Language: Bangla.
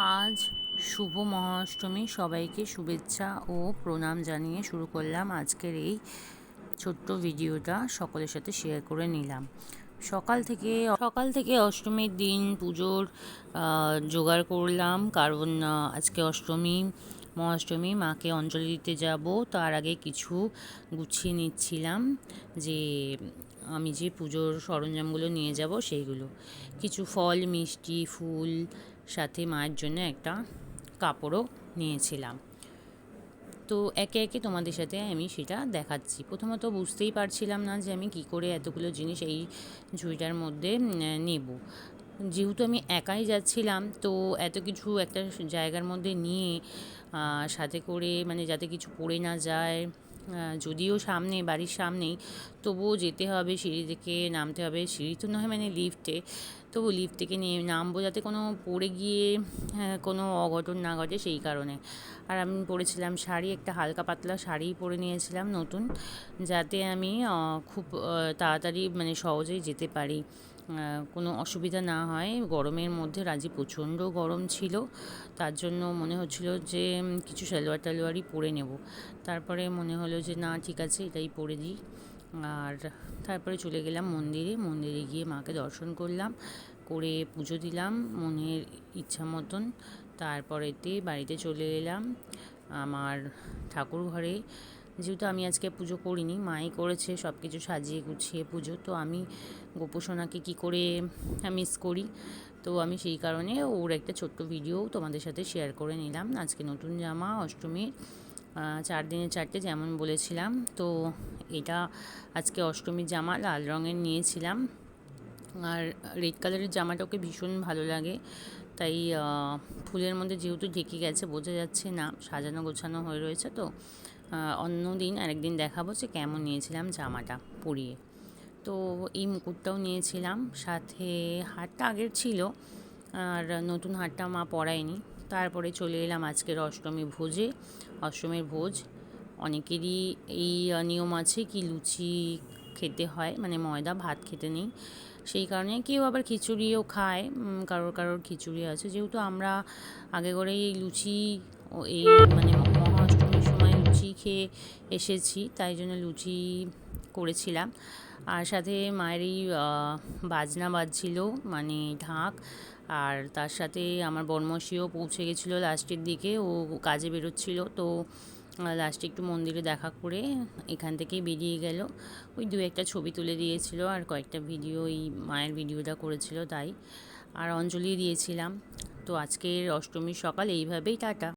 আজ শুভ মহাষ্টমী। সবাইকে শুভেচ্ছা ও প্রণাম জানিয়ে শুরু করলাম আজকের এই ছোট্ট ভিডিওটা। সকলের সাথে শেয়ার করে নিলাম। সকাল থেকে সকাল থেকে অষ্টমীর দিন পুজোর জোগাড় করলাম। কারণ আজকে অষ্টমী, মহাষ্টমী, মাকে অঞ্জলি দিতে যাব। তার আগে কিছু গুছিয়ে নিচ্ছিলাম যে, আমি যে পুজোর সরঞ্জামগুলো নিয়ে যাব সেইগুলো। কিছু ফল, মিষ্টি, ফুল সাথে মায়ের জন্য একটা কাপড়ও নিয়েছিলাম। তো একে একে তোমাদের সাথে আমি সেটা দেখাচ্ছি। প্রথমত বুঝতেই পারছিলাম না যে আমি কি করে এতগুলো জিনিস এই ঝুড়িটার মধ্যে নেব। যেহেতু আমি একাই যাচ্ছিলাম, তো এত কিছু একটা জায়গার মধ্যে নিয়ে সাথে করে মানে যাতে কিছু পড়ে না যায় যদিও সামনে, বাড়ির সামনেই, তবুও যেতে হবে, সিঁড়ি থেকে নামতে হবে। সিঁড়ি তো নয় মানে লিফটে তবু লিফট থেকে নিয়ে, নামবো যাতে কোনো পড়ে গিয়ে কোনো অঘটন না ঘটে সেই কারণে। আর আমি পরেছিলাম শাড়ি, একটা হালকা পাতলা শাড়ি পরে নিয়েছিলাম নতুন, যাতে আমি খুব তাড়াতাড়ি মানে সহজেই যেতে পারি। কোনো অসুবিধা না হয়। গরমের মধ্যে রাজি প্রচণ্ড গরম ছিল। তার জন্য মনে হচ্ছিল যে কিছু সালোয়ার টালোয়ারই পরে নেব। তারপরে মনে হলো যে, না, ঠিক আছে, এটাই পরে দিই। আর তারপরে চলে গেলাম মন্দিরে। মন্দিরে গিয়ে মাকে দর্শন করলাম, করে পুজো দিলাম মনের ইচ্ছা মতন। তারপরেতে বাড়িতে চলে এলাম। আমার ঠাকুর ঘরে যেহেতু আমি আজকে পুজো করিনি, মাই করেছে সব কিছু সাজিয়ে গুছিয়ে পুজো। তো আমি গোপোষণাকে কী করে মিস করি? তো আমি সেই কারণে ওর একটা ছোট্ট ভিডিও তোমাদের সাথে শেয়ার করে নিলাম। আজকে নতুন জামা, অষ্টমীর চার দিনে চারটে যেমন বলেছিলাম। তো এটা আজকে অষ্টমীর জামা, লাল রঙের নিয়েছিলাম। আর রেড কালারের জামাটা ওকে ভীষণ ভালো লাগে। তাই ফুলের মধ্যে যেহেতু ঢেকে গেছে, বোঝা যাচ্ছে না, সাজানো গোছানো হয়ে রয়েছে তো। অন্য দিন আরেকদিন দেখাবো যে কেমন নিয়েছিলাম জামাটা পরিয়ে। তো এই মুকুটটাও নিয়েছিলাম, সাথে হারটা আগের ছিল, আর নতুন হারটা মা পরায়নি। তারপরে চলে এলাম আজকের অষ্টমী ভোজে। অষ্টমীর ভোজ, অনেকেরই এই নিয়ম আছে কি লুচি খেতে হয় মানে ময়দা, ভাত খেতে নেই। সেই কারণে কেউ আবার খিচুড়িও খায় কারোর কারোর খিচুড়ি আছে। যেহেতু আমরা আগে করে এই লুচি ও এই মানে খেয়ে এসেছি, তাই জন্য লুচি করেছিলাম। আর সাথে মায়ের এই বাজনা বাজছিল মানে ঢাক। আর তার সাথে আমার বর্মশিও পৌঁছে গেছিল লাস্টের দিকে, ও কাজে বেরোচ্ছিল। তো লাস্টে একটু মন্দিরে দেখা করে এখান থেকেই বেরিয়ে গেল। ওই দু একটা ছবি তুলে দিয়েছিল আর কয়েকটা ভিডিও এই মায়ের ভিডিওটা করেছিল তাই। আর অঞ্জলি দিয়েছিলাম। তো আজকের অষ্টমীর সকাল, এইভাবেই টাটা।